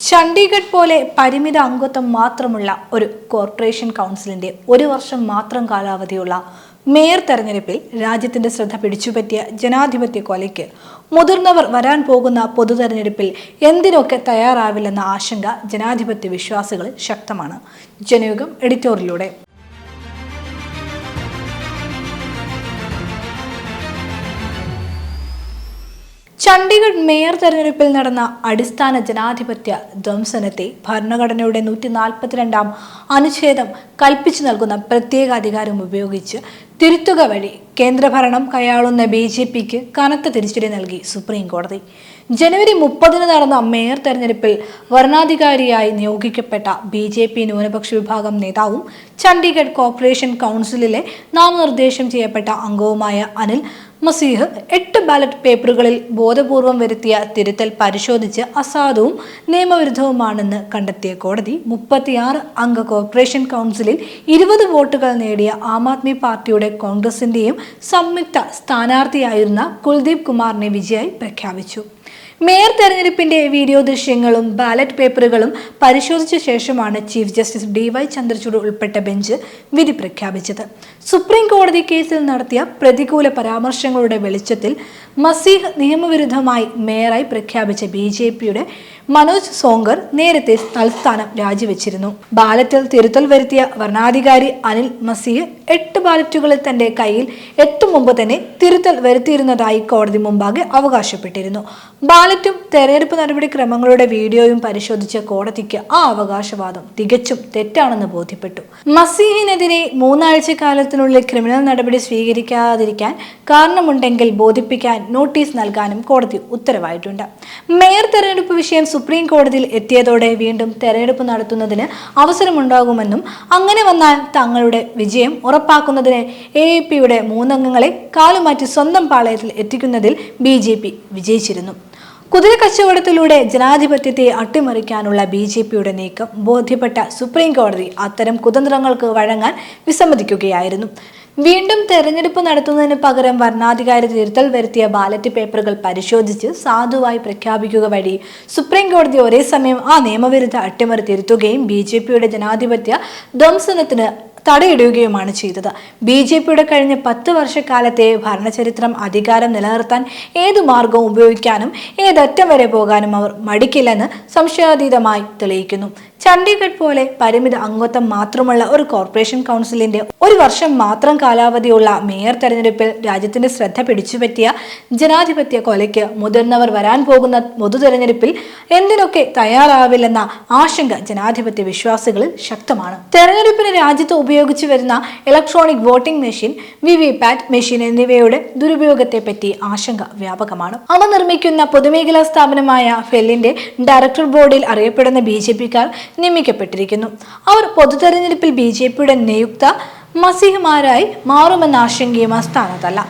ചണ്ഡീഗഡ് പോലെ പരിമിത അംഗത്വം മാത്രമുള്ള ഒരു കോർപ്പറേഷൻ കൗൺസിലിന്റെ ഒരു വർഷം മാത്രം കാലാവധിയുള്ള മേയർ തെരഞ്ഞെടുപ്പിൽ രാജ്യത്തിന്റെ ശ്രദ്ധ പിടിച്ചുപറ്റിയ ജനാധിപത്യ കൊലയ്ക്ക് മുതിർന്നവർ വരാൻ പോകുന്ന പൊതു തെരഞ്ഞെടുപ്പിൽ എന്തിനൊക്കെ തയ്യാറാവില്ലെന്ന ആശങ്ക ജനാധിപത്യ വിശ്വാസികളിൽ ശക്തമാണ്. ജനയുഗം എഡിറ്റോറിയലിലൂടെ. ചണ്ഡീഗഡ് മേയർ തെരഞ്ഞെടുപ്പിൽ നടന്ന അടിസ്ഥാന ജനാധിപത്യ ധ്വംസനത്തെ ഭരണഘടനയുടെ നൂറ്റി നാൽപ്പത്തിരണ്ടാം അനുച്ഛേദം കൽപ്പിച്ചു നൽകുന്ന പ്രത്യേക അധികാരം ഉപയോഗിച്ച് തിരുത്തുക വഴി കേന്ദ്രഭരണം കൈയാളുന്ന ബി ജെ പിക്ക് കനത്ത തിരിച്ചടി നൽകി സുപ്രീം കോടതി. ജനുവരി മുപ്പതിന് നടന്ന മേയർ തെരഞ്ഞെടുപ്പിൽ വരണാധികാരിയായി നിയോഗിക്കപ്പെട്ട ബി ജെ പി ന്യൂനപക്ഷ വിഭാഗം നേതാവും ചണ്ഡീഗഡ് കോർപ്പറേഷൻ കൗൺസിലിലെ നാമനിർദ്ദേശം ചെയ്യപ്പെട്ട അംഗവുമായ അനിൽ മസീഹ് എട്ട് ബാലറ്റ് പേപ്പറുകളിൽ ബോധപൂർവം വരുത്തിയ തിരുത്തൽ പരിശോധിച്ച് അസാധുവും നിയമവിരുദ്ധവുമാണെന്ന് കണ്ടെത്തിയ കോടതി മുപ്പത്തിയാറ് അംഗ കോർപ്പറേഷൻ കൗൺസിലിൽ ഇരുപത് വോട്ടുകൾ നേടിയ ആം ആദ്മി പാർട്ടിയുടെ കോൺഗ്രസിന്റെയും സംയുക്ത സ്ഥാനാർത്ഥിയായിരുന്ന കുൽദീപ് കുമാറിനെ വിജയായി പ്രഖ്യാപിച്ചു. മേയർ തെരഞ്ഞെടുപ്പിന്റെ വീഡിയോ ദൃശ്യങ്ങളും ബാലറ്റ് പേപ്പറുകളും പരിശോധിച്ച ശേഷമാണ് chief justice D Y Chandrachud ഉൾപ്പെട്ട ബെഞ്ച് വിധി പ്രഖ്യാപിച്ചത്. സുപ്രീം കോടതി കേസിൽ നടത്തിയ പ്രതികൂല പരാമർശങ്ങളുടെ വെളിച്ചത്തിൽ മസീഹ് നിയമവിരുദ്ധമായി മേയറായി പ്രഖ്യാപിച്ച ബി ജെ പിയുടെ മനോജ് സോങ്കർ നേരത്തെ തൽസ്ഥാനം രാജിവെച്ചിരുന്നു. ബാലറ്റിൽ തിരുത്തൽ വരുത്തിയ വരണാധികാരി അനിൽ മസീഹ് എട്ട് ബാലറ്റുകളിൽ തന്റെ കയ്യിൽ എത്തും മുമ്പ് തന്നെ തിരുത്തൽ വരുത്തിയിരുന്നതായി കോടതി മുമ്പാകെ അവകാശപ്പെട്ടിരുന്നു. ബാലറ്റും തെരഞ്ഞെടുപ്പ് നടപടിക്രമങ്ങളുടെ വീഡിയോയും പരിശോധിച്ച കോടതിക്ക് ആ അവകാശവാദം തികച്ചും തെറ്റാണെന്ന് ബോധ്യപ്പെട്ടു. മസീഹിനെതിരെ മൂന്നാഴ്ച കാലത്തിനുള്ളിൽ ക്രിമിനൽ നടപടി സ്വീകരിക്കാതിരിക്കാൻ കാരണമുണ്ടെങ്കിൽ ബോധിപ്പിക്കാൻ നോട്ടീസ് നൽകാനും കോടതി ഉത്തരവായിട്ടുണ്ട്. മേയർ തെരഞ്ഞെടുപ്പ് വിഷയം സുപ്രീം കോടതിയിൽ എത്തിയതോടെ വീണ്ടും തെരഞ്ഞെടുപ്പ് നടത്തുന്നതിന് അവസരമുണ്ടാകുമെന്നും അങ്ങനെ വന്നാൽ തങ്ങളുടെ വിജയം ഉറപ്പാക്കുന്നതിന് എ എ പിയുടെ മൂന്നംഗങ്ങളെ കാലുമാറ്റി സ്വന്തം പാളയത്തിൽ എത്തിക്കുന്നതിൽ ബി ജെ പി വിജയിച്ചിരുന്നു. കുതിര കച്ചവടത്തിലൂടെ ജനാധിപത്യത്തെ അട്ടിമറിക്കാനുള്ള ബി ജെ പിയുടെ നീക്കം ബോധ്യപ്പെട്ട സുപ്രീം കോടതി അത്തരം കുതന്ത്രങ്ങൾക്ക് വഴങ്ങാൻ വിസമ്മതിക്കുകയായിരുന്നു. വീണ്ടും തെരഞ്ഞെടുപ്പ് നടത്തുന്നതിന് പകരം വർണാധികാര തിരുത്തൽ വരുത്തിയ ബാലറ്റ് പേപ്പറുകൾ പരിശോധിച്ച് സാധുവായി പ്രഖ്യാപിക്കുക വഴി സുപ്രീം കോടതി ഒരേ സമയം ആ നിയമവിരുദ്ധ അട്ടിമറി തിരുത്തുകയും ബി ജെ പിയുടെ ജനാധിപത്യ ധ്വംസനത്തിന് തടയിടുകയുമാണ് ചെയ്തത്. ബി ജെ പിയുടെ കഴിഞ്ഞ പത്ത് വർഷക്കാലത്തെ ഭരണചരിത്രം അധികാരം നിലനിർത്താൻ ഏതു മാർഗവും ഉപയോഗിക്കാനും ഏതറ്റം വരെ പോകാനും അവർ മടിക്കില്ലെന്ന് സംശയാതീതമായി തെളിയിക്കുന്നു. ചണ്ഡീഗഡ് പോലെ പരിമിത അംഗത്വം മാത്രമുള്ള ഒരു കോർപ്പറേഷൻ കൗൺസിലിന്റെ ഒരു വർഷം മാത്രം കാലാവധിയുള്ള മേയർ തെരഞ്ഞെടുപ്പിൽ രാജ്യത്തിന്റെ ശ്രദ്ധ പിടിച്ചുപറ്റിയ ജനാധിപത്യ കൊലയ്ക്ക് മുതിർന്നവർ വരാൻ പോകുന്ന പൊതു തെരഞ്ഞെടുപ്പിൽ എന്തിനൊക്കെ തയ്യാറാവില്ലെന്ന ആശങ്ക ജനാധിപത്യ വിശ്വാസികളിൽ ശക്തമാണ്. തെരഞ്ഞെടുപ്പിന് രാജ്യത്ത് ഉപയോഗിച്ചു വരുന്ന electronic voting machine V V PAT machine എന്നിവയുടെ ദുരുപയോഗത്തെപ്പറ്റി ആശങ്ക വ്യാപകമാണ്. അവ നിർമ്മിക്കുന്ന പൊതുമേഖലാ സ്ഥാപനമായ ഫെല്ലിന്റെ ഡയറക്ടർ ബോർഡിൽ അറിയപ്പെടുന്ന ബി ജെ പിക്കാർ നിയമിക്കപ്പെട്ടിരിക്കുന്നു. അവർ പൊതുതെരഞ്ഞെടുപ്പിൽ ബി ജെ പിയുടെ നിയുക്ത മസിഹുമാരായി മാറുമെന്ന ആശങ്കയും അസ്ഥാനത്തല്ല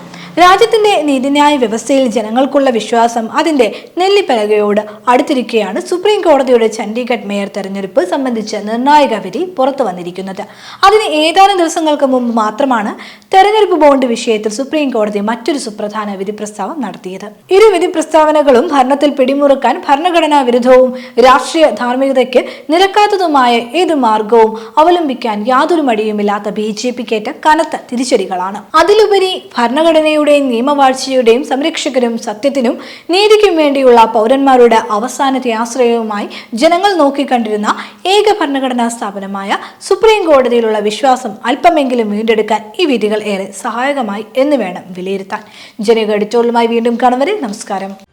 രാജ്യത്തിന്റെ നീതിന്യായ വ്യവസ്ഥയിൽ ജനങ്ങൾക്കുള്ള വിശ്വാസം അതിന്റെ നെല്ലിപ്പലകയോട് അടുത്തിരിക്കുകയാണ് സുപ്രീം കോടതിയുടെ ചണ്ഡീഗഡ് മേയർ തെരഞ്ഞെടുപ്പ് സംബന്ധിച്ച നിർണായക വിധി പുറത്തു വന്നിരിക്കുന്നത്. അതിന് ഏതാനും ദിവസങ്ങൾക്ക് മുമ്പ് മാത്രമാണ് തെരഞ്ഞെടുപ്പ് ബോണ്ട് വിഷയത്തിൽ സുപ്രീം കോടതി മറ്റൊരു സുപ്രധാന വിധി പ്രസ്താവം നടത്തിയത്. ഇരു വിധി പ്രസ്താവനകളും ഭരണത്തിൽ പിടിമുറുക്കാൻ ഭരണഘടനാ വിരുദ്ധവും രാഷ്ട്രീയ ധാർമ്മികതയ്ക്ക് നിരക്കാത്തതുമായ ഏത് മാർഗവും അവലംബിക്കാൻ യാതൊരു മടിയുമില്ലാത്ത ബി ജെ പിക്കേറ്റ കനത്ത തിരിച്ചടികളാണ്. അതിലുപരി ഭരണഘടനയുടെയും നിയമവാഴ്ചയുടെയും സംരക്ഷകരും സത്യത്തിനും നീതിക്കും വേണ്ടിയുള്ള പൗരന്മാരുടെ അവസാനത്തെ ആശ്രയവുമായി ജനങ്ങൾ നോക്കിക്കണ്ടിരുന്ന ഏക ഭരണഘടനാ സ്ഥാപനമായ സുപ്രീം കോടതിയിലുള്ള വിശ്വാസം അല്പമെങ്കിലും വീണ്ടെടുക്കാൻ ഈ വിധികൾ ഏറെ സഹായകമായി എന്ന് വേണം വിലയിരുത്താൻ. ജനക വീണ്ടും കാണും വരെ നമസ്കാരം.